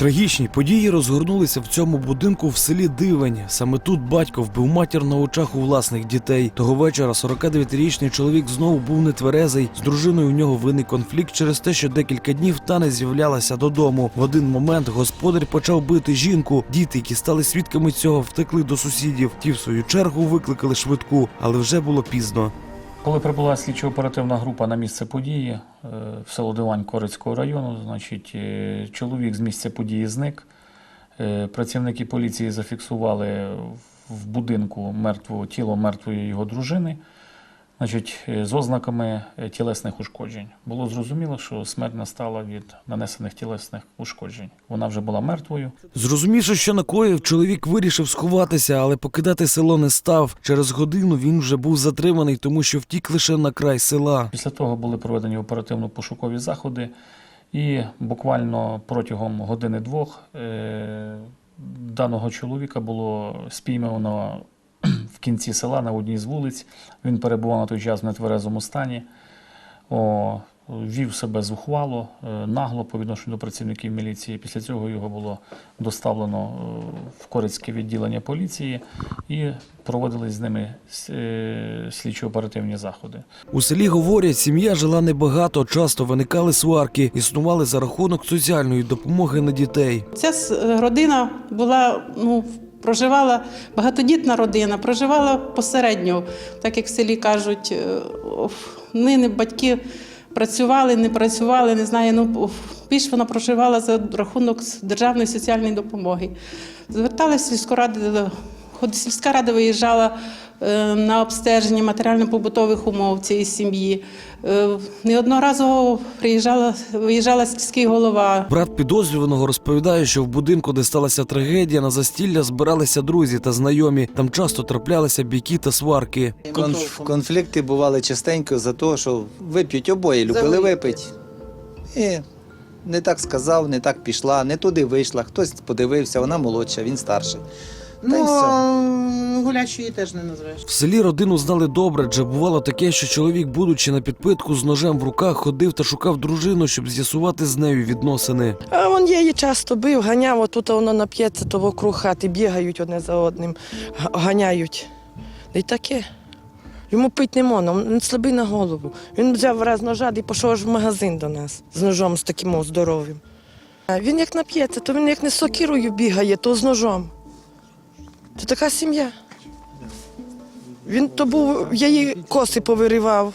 Трагічні події розгорнулися в цьому будинку в селі Дивень. Саме тут батько вбив матір на очах у власних дітей. Того вечора 49-річний чоловік знову був нетверезий. З дружиною у нього виник конфлікт через те, що декілька днів та не з'являлася додому. В один момент господар почав бити жінку. Діти, які стали свідками цього, втекли до сусідів. Ті, в свою чергу, викликали швидку, але вже було пізно. Коли прибула слідчо-оперативна група на місце події е, в село Дивань Корицького району, значить, е, чоловік з місця події зник. Е, Працівники поліції зафіксували в будинку мертвого тіло мертвої його дружини, значить, е, з ознаками е, тілесних ушкоджень. Було зрозуміло, що смерть настала від нанесених тілесних ушкоджень. Вона вже була мертвою. Зрозумівши, що накоїв, чоловік вирішив сховатися, але покидати село не став. Через годину він вже був затриманий, тому що втік лише на край села. Після того були проведені оперативно-пошукові заходи, і буквально протягом години-двох е, даного чоловіка було спіймано кінці села на одній з вулиць. Він перебував на той час в нетверезому стані. О, вів себе зухвало, е, нагло по відношенню до працівників міліції. Після цього його було доставлено е, в Корицьке відділення поліції і проводились з ними е, слідчо-оперативні заходи. У селі говорять, сім'я жила небагато, часто виникали сварки, існували за рахунок соціальної допомоги на дітей. Ця родина була, ну, проживала багатодітна родина, проживала посередньо, так як в селі кажуть, е, не батьки працювали, не працювали, не знаю. Ну більш вона проживала за рахунок державної соціальної допомоги. Зверталася сільську раду, ход- сільська рада виїжджала е, на обстеження матеріально-побутових умов цієї сім'ї. Е, Неодноразово приїжджала, виїжджала сільський голова. Брат підозрюваного розповідає, що в будинку, де сталася трагедія, на застілля збиралися друзі та знайомі. Там часто траплялися бійки та сварки. Конф- конфлікти бували частенько за те, що вип'ють обоє, любили випити. І не так сказав, не так пішла, не туди вийшла. Хтось подивився, вона молодша, він старший. Ну, гулячої теж не назвеш. В селі родину знали добре, адже бувало таке, що чоловік, будучи на підпитку з ножем в руках, ходив та шукав дружину, щоб з'ясувати з нею відносини. А він її часто бив, ганяв, отут воно нап'ється, то вокруг хати бігають одне за одним, ганяють. Да й таке. Йому пить не можна, він слабий на голову. Він взяв раз ножа і пішов аж в магазин до нас з ножом з таким о, здоровим. Він як нап'ється, то він як не з сокирою бігає, то з ножом. Це така сім'я. Він то був, я її коси повиривав,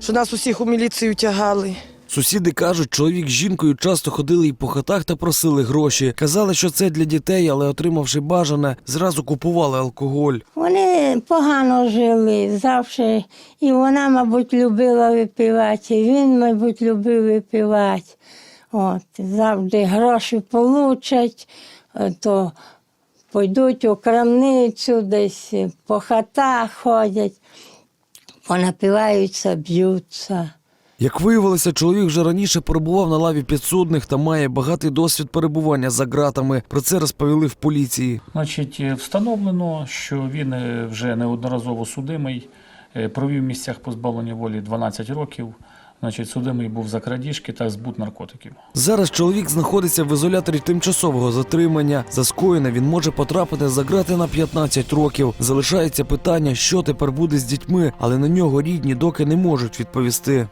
що нас усіх у міліцію тягали. Сусіди кажуть, чоловік з жінкою часто ходили і по хатах та просили гроші. Казали, що це для дітей, але отримавши бажане, зразу купували алкоголь. Вони погано жили завжди, і вона, мабуть, любила випивати, і він, мабуть, любив випивати. От, завжди гроші получать, то пойдуть у крамницю, десь по хатах ходять, понапиваються, б'ються. Як виявилося, чоловік вже раніше перебував на лаві підсудних та має багатий досвід перебування за ґратами. Про це розповіли в поліції. Значить, встановлено, що він е, вже неодноразово судимий, е, провів в місцях позбавлення волі 12 років. Значить, судимий був за крадіжки та збут наркотиків. Зараз чоловік знаходиться в ізоляторі тимчасового затримання. За скоєне він може потрапити за ґрати на 15 років. Залишається питання, що тепер буде з дітьми, але на нього рідні доки не можуть відповісти.